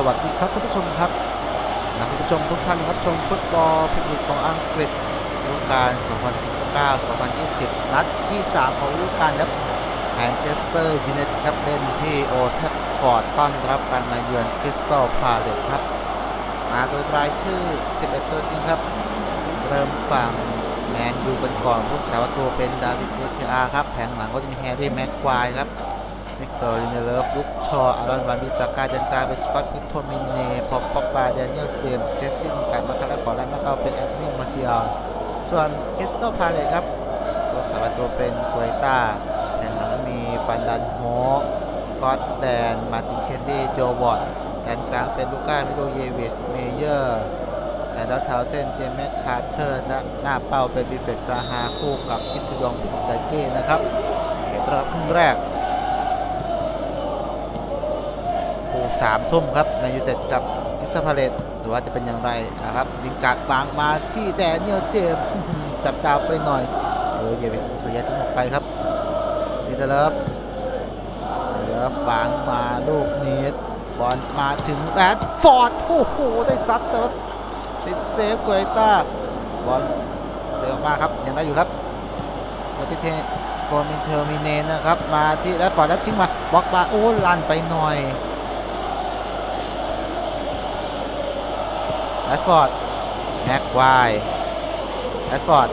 สวัสดีครับท่านผู้ชมครับนะท่านผู้ชมทุกท่านครับชมฟุตบอลพรีเมียร์ลีกของอังกฤษฤดูกาล 2019-2020 นัดที่ 3 ของฤดูกาลครับแมนเชสเตอร์ยูไนเต็ดครับเล่นที่โอลด์แทฟฟอร์ดต้อนรับการมาเยือนคริสตัลพาเลตครับ มาโดยรายชื่อ 11 ตัวจริงครับ เริ่มฝั่งแมนยูกันก่อนผู้สาวตัวเป็นดาวิดเดคอาครับแผงหลังก็จะมีแฮร์รี่แม็กควายครับ วิกเตอร์ลินเดเลฟลุกชออารอนวันบิสกาเดนกลางเป็นสกอตพิทโทมินเน่พอปปอกบาเดนเนียลเจมส์เจสซี่ลินการ์ดมาคาร์ลฟอร์แลนด์นับเอาเป็นแอนโทนีมาเซียลส่วนคริสตัลพาเลตครับลูกสาวตัวเป็นกวยต้าแผงหลังมีฟันดันโฮสกอตแดนมาร์ตินเคนดี้โจวอตแดนกลางเป็นลูก้ามิโลเยวิสเมเยอร์แอนดอร์ทาวเซนเจมส์แมคคาร์เตอร์หน้าเป้าเป็นบิฟเฟตซาฮาคู่กับคริสติยองบินเตเก้นะครับเกมรับครึ่งแรก สามทุ่มครับแมนยูเต็ดกับกิสซาพาเลตหรือว่าจะเป็นอย่างไรนะครับลิงการ์ดวางมาที่แดเนียลเจมส์จับดาวไปหน่อยเออเยวิสเคลียร์ทิ้งออกไปครับลิเดเลฟลิเดเลฟวางมาลูกนี้บอลมาถึงแรดฟอร์ดโอ้โหได้ซัดแต่ว่าติดเซฟกวยต้าบอลเสียออกมาครับยังได้อยู่ครับเทอร์พิเทสโกมินเทอร์มินเนนนะครับ มาที่แรดฟอร์ดแล้วชิงมาบล็อกมาโอ้ลันไปหน่อย แรดฟอร์ดแม็กควายแรดฟอร์ด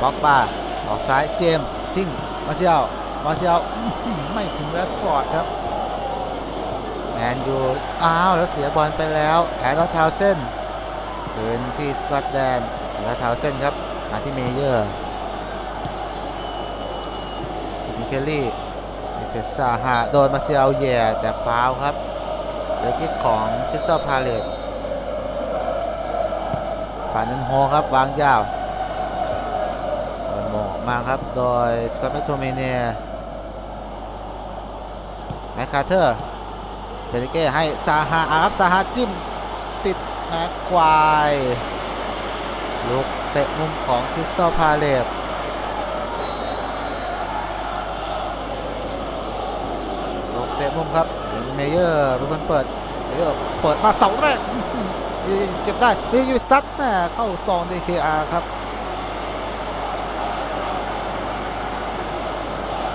บล็อกบาออกซ้ายเจมส์ชิงมาเซียลมาเซียลไม่ถึงแรดฟอร์ดครับแมนยูอ้าวแล้วเสียบอลไปแล้วแอร์ลอทาวเซนคืนที่สกอตแดนแอร์ลอทาวเซนครับมาที่เมเยอร์มาที่เคลลี่เฟสซาฮาโดนมาเซียลแย่แต่ฟาวครับเฟรคิกของคริสตัลพาเลต ฝันนันโฮครับวางยาวบอลโมงออกมาครับโดยสกอตแมคโทเมเนียแมคคาเทอร์เบรเก้ให้ซาฮาอาครับซาฮาจิ้มติดแม็กควายลูกเตะมุมของคริสตัลพาเลตลูกเตะมุมครับเป็นเมเยอร์เป็นคนเปิดเมเยอร์เปิดมาเสาแรก เก็บได้มีอยู่ซัดแม่เข้าซอง DKR คอารับ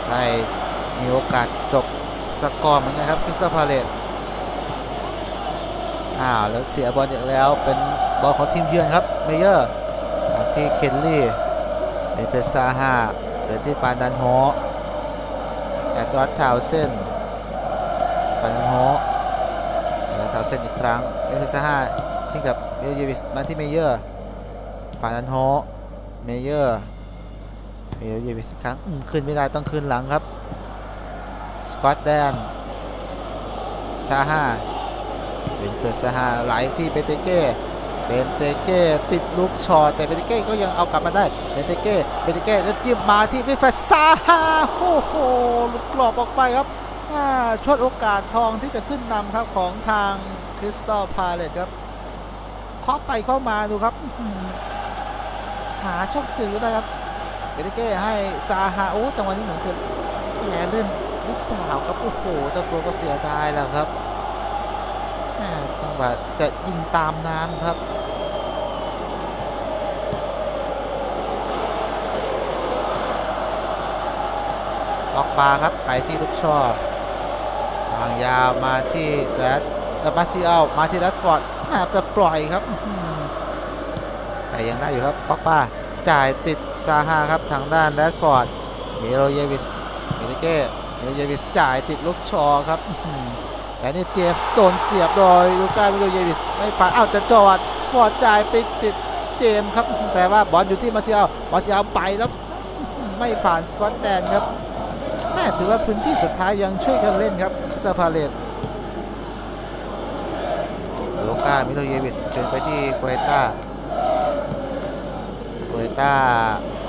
ได้มีโอกาสจบสกอร์เหมือนกันครับคริสตัลพาเลตอ้าวแล้วเสียบอลอีกแล้วเป็นบอลของทีมเยือนครับเมเยอร์ที่เคนลี่เอเฟซาฮาเกิดที่ฟานดันโฮแอดรัสทาวเซนฟานดันโฮแอดรัสทาวเซนอีกครั้งเอเฟซาฮา ชิงกับเบลเยวิสมาที่เมเยอร์ฟานันโฮเมเยอร์เบลเยวิสครั้งอืมขึ้นไม่ได้ต้องขึ้นหลังครับสกอตแดนซาฮาเบนเฟอร์ซาฮาไหลที่เบเตเก้เบนเตเก้ติดลูกชอตแต่เบนเตเก้ก็ยังเอากลับมาได้เบนเตเก้เบนเตเก้แล้วจิ้มมาที่วิฟเฟอร์ซาฮาโอ้โหหลุดกรอบออกไปครับอ่าชวดโอกาสทองที่จะขึ้นนำครับของทางคริสตัลพาเลตครับาะไปเข้ามาดูครับ หาช่องจืดนะครับเบเตเก้ให้ซาฮาโอ้จังหวะนี้เหมือนจะแย่เล่นหรือเปล่าครับโอ้โหเจ้าตัวก็เสียดายแล้วครับจังหวะจะยิงตามน้ำครับออกปาครับไปที่ลูกชอบวางยาวมาที่แรดมาซิเอลมาที่แรดฟอร์ด แม่จะปล่อยครับแต่ยังได้อยู่ครับปอกปาจ่ายติดซาฮาครับทางด้านแรดฟอร์ดมิโลเยวิสเมเตเก้มิโลเยวิสจ่ายติดลูกชอครับและนี่เจมส์โดนเสียบโดยลูก้ามิโลเยวิสไม่ผ่านอ้าวจะจอดบอลจ่ายไปติดเจมส์ครับ แต่ว่าบอลอยู่ที่มาเซิเอลมาเซิเอลไปแล้วไม่ผ่านสกอตแลนดนครับแม่ถือว่าพื้นที่สุดท้ายยังช่วยกันเล่นครับซาพาเลตโลกามิโลเยวิสเดินไปที่โคเอต้าโคเอต้า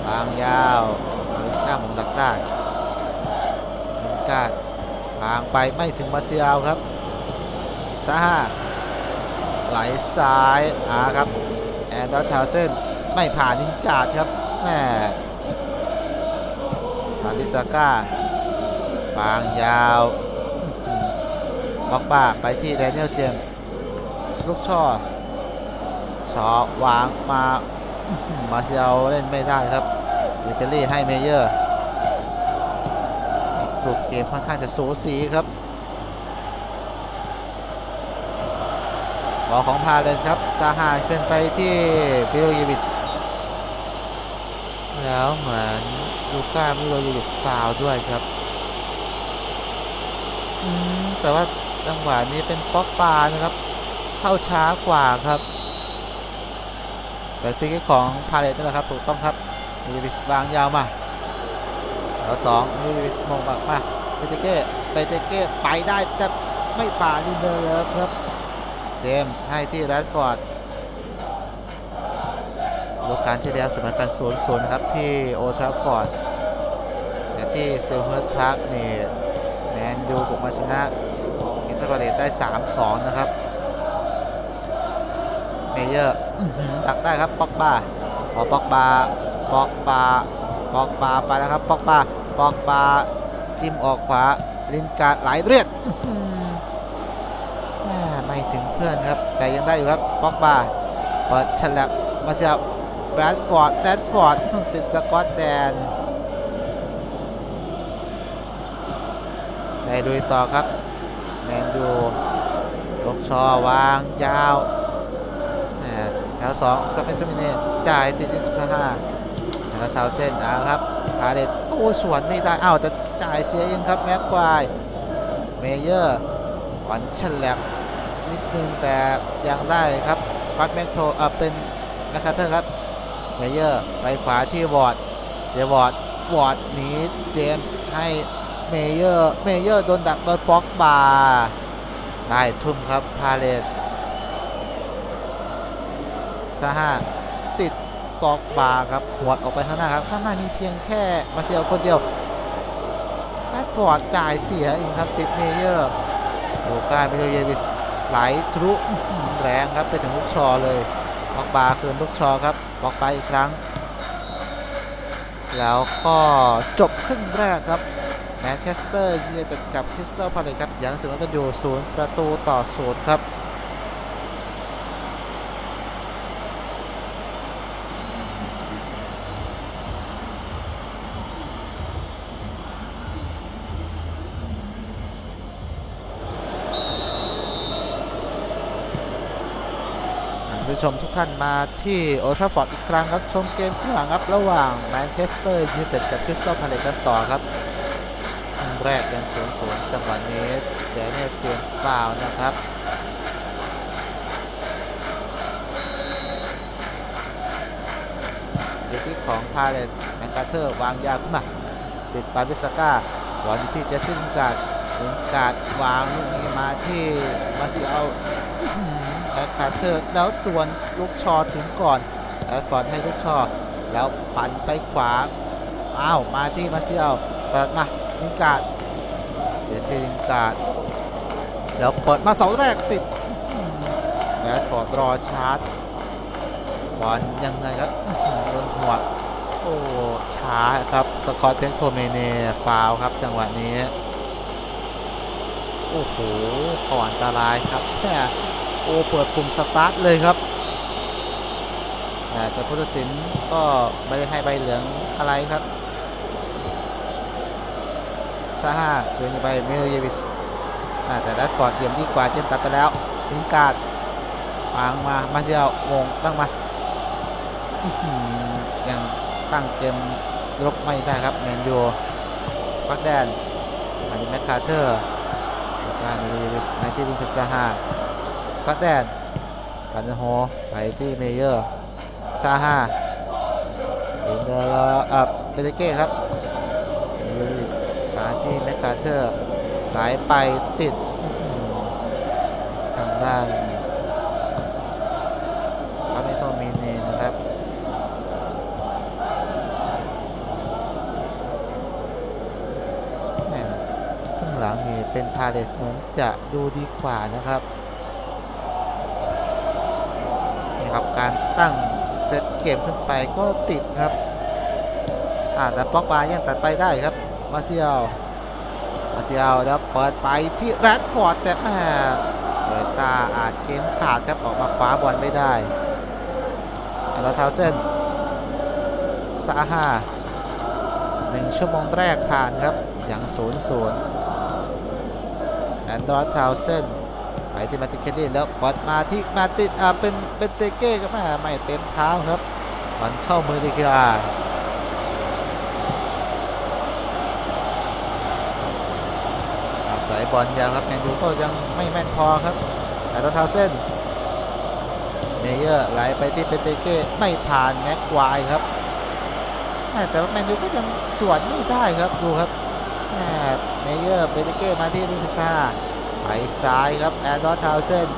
บางยาวมาริสก้ามงดักได้ลินกาดบางไปไม่ถึงมาเซียลครับซาฮาไหลซ้ายอาครับแอนดอร์ทาวเซนไม่ผ่านลินกาดครับแม่ผ่านบิสก้าบางยาวล็อกบ้าไปที่แดเนียลเจมส์ ลูกช่อชอวางมามาเซียลเล่นไม่ได้ครับลิเคลลี่ให้เมเยอร์ลูเกมค่อนข้างจะสูสีครับบอลของพาเลสครับซาฮาขึ้นไปที่บิโลยวิสแล้วเหมือนลูก้ามิโลยูริสฟาวด้วยครับอืมแต่ว่าจังหวะนี้เป็นป๊อกปานะครับ เข้าช้ากว่าครับเป็นฟรีคิกของพาเลตนั่นแหละครับถูกต้องครับมิโลยูริสวางยาวมาแล้วสองมิโลยูริสมงบักมาเบเตเก้เบเตเก้ไปได้แต่ไม่ป่าลินเดอร์เลฟครับ เจมส์ให้ที่แรดฟอร์ดฤดูกาลที่แล้วสมอกัน0-0นะครับที่โอทราฟอร์ดแต่ที่เซลเฮิร์ตพาร์คนี่แมนยูบุกมาชนะกิสบาเลตได้ 3-2 นะครับ เมเยอร์อื้อหือดักได้ครับป็อกบาพอป็อกบาป็อกบาป็อกบาไปแล้วครับป็อกบาป็อกบาจิ้มออกขวาลินการ์ดไหลเรียดอื้อหือแม่ไม่ถึงเพื่อนครับ แต่ยังได้อยู่ครับป็อกบาเปิดฉลับมาเสียบแบรดฟอร์ดแบรดฟอร์ดติดสกอตแดนได้ลุยต่อครับ แมนยูลกชอวางยาว แถวสองสกอตเมนทมิเน่จ่ายติดอิฟซาฮาแล้วเท้าเส้นเอาครับพาเลตโอ้สวนไม่ได้อ้าวแต่จ่ายเสียยังครับแม็กควายเมเยอร์หวันฉลับนิดนึงแต่ยังได้ครับสกอตแม็กโทเออเป็นแมคคาเทอร์ครับเมเยอร์ไปขวาที่วอร์ดเจวอร์ดวอร์ดหนีเจมส์ให้เมเยอร์เมเยอร์โดนดักโดยป็อกบาได้ทุ่มครับพาเลส ซาฮาติดป็อกบาครับหวดออกไปข้างหน้าครับข้างหน้ามีเพียงแค่มาเซียลคนเดียวแรดฟอร์ดจ่ายเสียเองครับติดเมเยอร์โลูกามิโลเยวิสไหลทะลุแรงครับไปถึงลูกชอเลยบ็อกบาคืนลูกชอครับบล็อกไปอีกครั้ง แล้วก็จบครึ่งแรกครับแมนเชสเตอร์ยูไนเต็ดกับคริสตัลพาเลตครับยังเสมอกันอยู่ศูนย์ประตูต่อศูนย์ครับ ชมทุกท่านมาที่โอทราฟอร์ดอีกครั้งครับ ชมเกมข้างหลังครับ ระหว่างแมนเชสเตอร์ยูไนเต็ดกับคริสตัลพาเลตกันต่อครับครึ่งแรกยังศูนย์ศูนย์จังหวะนี้เดนเนียลเจมส์ฟาวล์นะครับฟรีคิกของพาเลสแมคคาเทอร์วางยาขึ้นมาติดฟาบิสก้าบอลอยู่ที่เจสซี่ลินการ์ดลินการ์ดวางลูกนี้มาที่มาซิเอา อื้อหือแมคคาเทอร์แล้วตวนลูกชอถึงก่อนแอดฟอร์ดให้ลูกชอ แล้วปั่นไปขวาอ้าวมาที่มาเซิเอาตัดมาลินการ์ดเจสซี่ลินการ์ดแล้วเปิดมาเสาแรกติดแอดฟอร์ดรอชาร์จบอลยังไงครับโดนหัวโอ้ช้าครับสกอตเพ็กโทเมเน่ฟาวครับจังหวะนี้ โอ้โหขออันตรายครับแหม โอ้เปิดปุ่มสตาร์ทเลยครับแต่ผู้ตัดสินก็ไม่ได้ให้ใบเหลืองอะไรครับซาฮาคืนไปเมลเยวิสแต่ดัตฟอร์ดเยี่ยมยิ่กว่าเจนตัดไปแล้วลินการ์ดวางมามาเซียววงตั้งมายังตั้งเกมลบไม่ได้ครับแมนยูสกอตแดนมาที่แมคคาเทอร์แล้วก็เมลิวิสมาที่วินเฟสซาฮา สกอตแดนฟันเดอร์โฮไปที่เมเยอร์ซาฮาเอ็นเดอร์อ่อเบเตเก้ครับเมลิสมาที่แมคคาเทอร์ไหลไปติดทางด้านสกอตเมโทมินเนนะครับแหม่ครึ่งหลังนี่เป็นพาเลสเหมือนจะดูดีกว่านะครับ ครับการตั้งเซตเกมขึ้นไปก็ติดครับอ่าแต่ป๊อกบายังตัดไปได้ครับมาเซียลมาเซียลแล้วเปิดไปที่แรดฟอร์ดแต่แม่เปิดตาอาจเกมขาดครับออกมาคว้าบอลไม่ได้แอนดอร์ทาวเซนซาฮาหนึ่งชั่วโมงแรกผ่านครับอย่างศูนย์ศูนย์แอนดรอทาวเซน ที่มาติเคลลี่แล้วบอลมาที่มาติอ่าเป็นเป็นเตเก้ครับแม่ไม่เต็มเท้าครับบอลเข้ามือดีกว่าอาศัยบอลยาวครับแมนยูก็ยังไม่แม่นพอครับแอนดรอทาวเซนเมเยอร์ไหลไปที่เปเตเก้ไม่ผ่านแม็กควายครับแต่ว่าแมนยูก็ยังสวนไม่ได้ครับดูครับเมเยอร์เบเตเก้มาที่บิฟิซ่า ซ้ายครับแอนดอร์ทาวเซน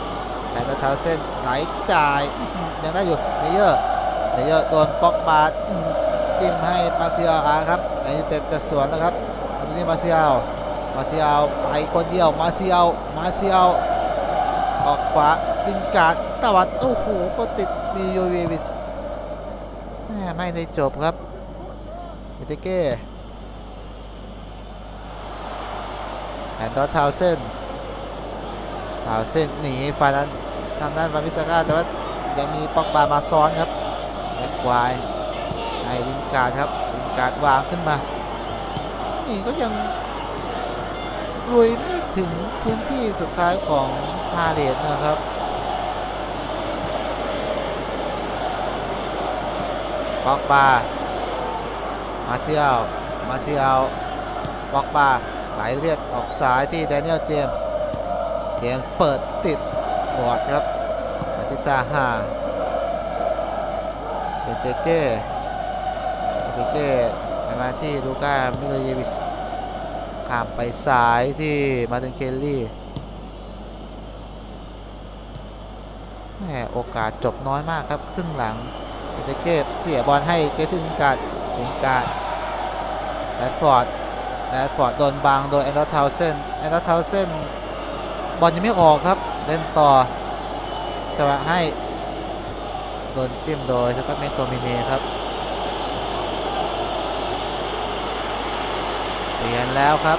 แอนดอร์ทาวเซนไหลจ่ายอื้อหือยังได้อยู่เมเยอร์เมเยอร์โดนปอกบาดอื้อหือจิ้มให้มาเซียลอาครับแมนยูเต็ดจะสวนนะครับมาที่มาเซียลมาเซียลไปคนเดียวมาเซียลมาเซียลออกขวาลินการ์ดตวัดโอ้โหก็ติดมีโยเววิสแม่ไม่ได้จบครับเบเตเก้แอนดอร์ทาวเซน ทาวเซนหนีฟานั้นทางด้านฟามิสก้าแต่ว่ายังมีปอกบามาซ้อนครับแม็กควายไอลินการ์ดครับลินการ์ดวางขึ้นมา นี่ก็ยังลุยไม่ถึงพื้นที่สุดท้ายของพาเลตนะครับปอกบามาเซียลมาเซียลบ็อกบาไหลเลียดออกซ้ายที่แดเนียลเจมส์ เจมส์เปิดติดบอดครับมาที่ซาฮาเบเตเก้เบเตเก้มาที่ลูก้ามิโลเยวิสข้ามไปซ้ายที่มาตินเคลลี่แหมโอกาสจบน้อยมากครับ ครึ่งหลังเบเตเก้เสียบอลให้เจสซี่ลินการ์ดลินการ์ดแรดฟอร์ดแรดฟอร์ดโดนบังโดยแอนดอร์ทาวเซนแอนดอร์ทาวเซน บอลยังไม่ออกครับ เล่นต่อจะให้ โดนจิ้มโดยสกอตเมกโทมินีครับเปลี่ยนแล้วครับ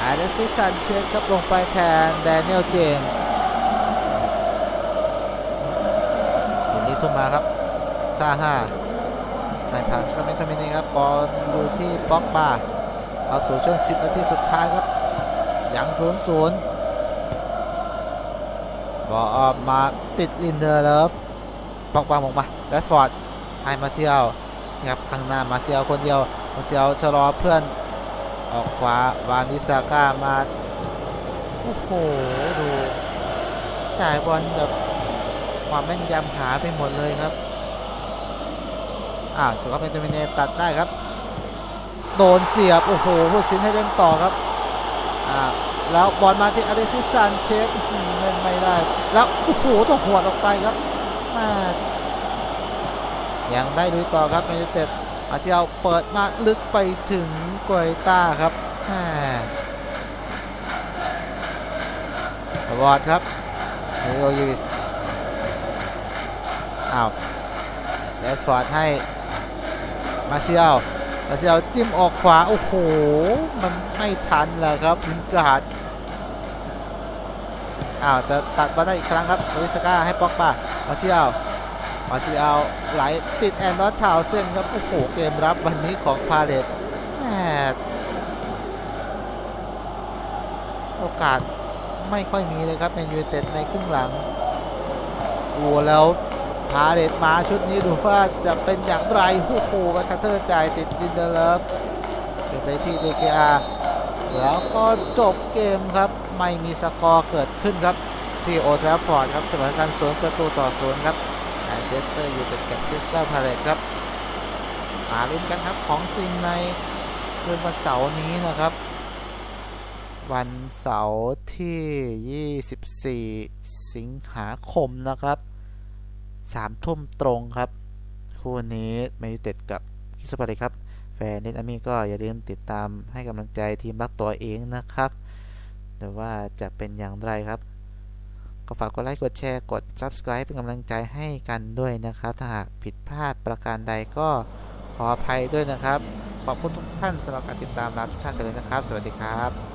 อาร์เดซิซันเชสครับลงไปแทนแดเนียลเจมส์เขีนี้ทุ่มมาครับซาฮาไม่ผ่านสกอตเมนทมินีครับบอลอยู่ที่บ็อกบาเข้าสู่ช่วง 10 นาทีสุดท้ายครับยัง0 0 บอลออกมาติดลินเดอร์เลิฟบอกบาออกมาแรดฟอร์ดให้มาเซียลครับข้างหน้ามาเซียลคนเดียวมาเซียลชะลอเพื่อนออกขวาวานิซาก้ามาโอ้โหดูจ่ายบอลแบบความแม่นยำหาไปหมดเลยครับอ่าสกอตเมนเทมิเนตัดได้ครับ โดนเสียบ โอ้โหผู้สินให้เล่นต่อครับอ่า แล้วบอลมาที่อเดซิสซานเชสเล่นไม่ได้ แล้วโอ้โหต้องหัวออกไปครับมายังได้ลุยต่อครับแมนยูเต็ดอาเซียลเปิดมาลึกไปถึงกวยต้าครับแม่บอลครับเนโอยูวิสอ้าวแรดฟอร์ดให้มาเซียลาเซียลจิ้มออกขวา โอ้โห มันไม่ทันแล้วครับลินกาดอ้าวแต่ตัดมาได้อีกครั้งครับโดวิสก้าให้ป็อกบามาเซียลมาเซียลไหลติดแอนดอร์ทาวเซนครับ โอ้โห เกมรับวันนี้ของพาเลตแหมโอกาสไม่ค่อยมีเลยครับแมนยูเต็ดในครึ่งหลังดูแล้ว พาเลตมาชุดนี้ดูว่าจะเป็นอย่างไรโอ้โหแบคคัตเตอร์จ่ายติดดินเดอร์เลฟเก็บไปที่ DKR แล้วก็จบเกมครับ ไม่มีสกอร์เกิดขึ้นครับ ที่โอทราฟอร์ดครับเสมอกันศูนย์ประตูต่อศูนย์ครับแมนเชสเตอร์ยูไนเต็ดกับคริสตัลพาเลตครับมาลุ้นกันครับของจริงในคืนวันเสาร์นี้นะครับ วันเสาร์ที่ 24 สิงหาคมนะครับ สามทุ่มตรงครับ คู่นี้แมนยูเต็ดกับคิสปาริครับ แฟนเนตอามี่ก็อย่าลืมติดตามให้กำลังใจทีมรักตัวเองนะครับแต่ว่าจะเป็นอย่างไรครับ ก็ฝากกดไลค์กดแชร์กด Subscribe เป็นกำลังใจให้กันด้วยนะครับ ถ้าหากผิดพลาดประการใดก็ขออภัยด้วยนะครับ ขอบคุณทุกท่านสำหรับการติดตามรับทุกท่านกันเลยนะครับ สวัสดีครับ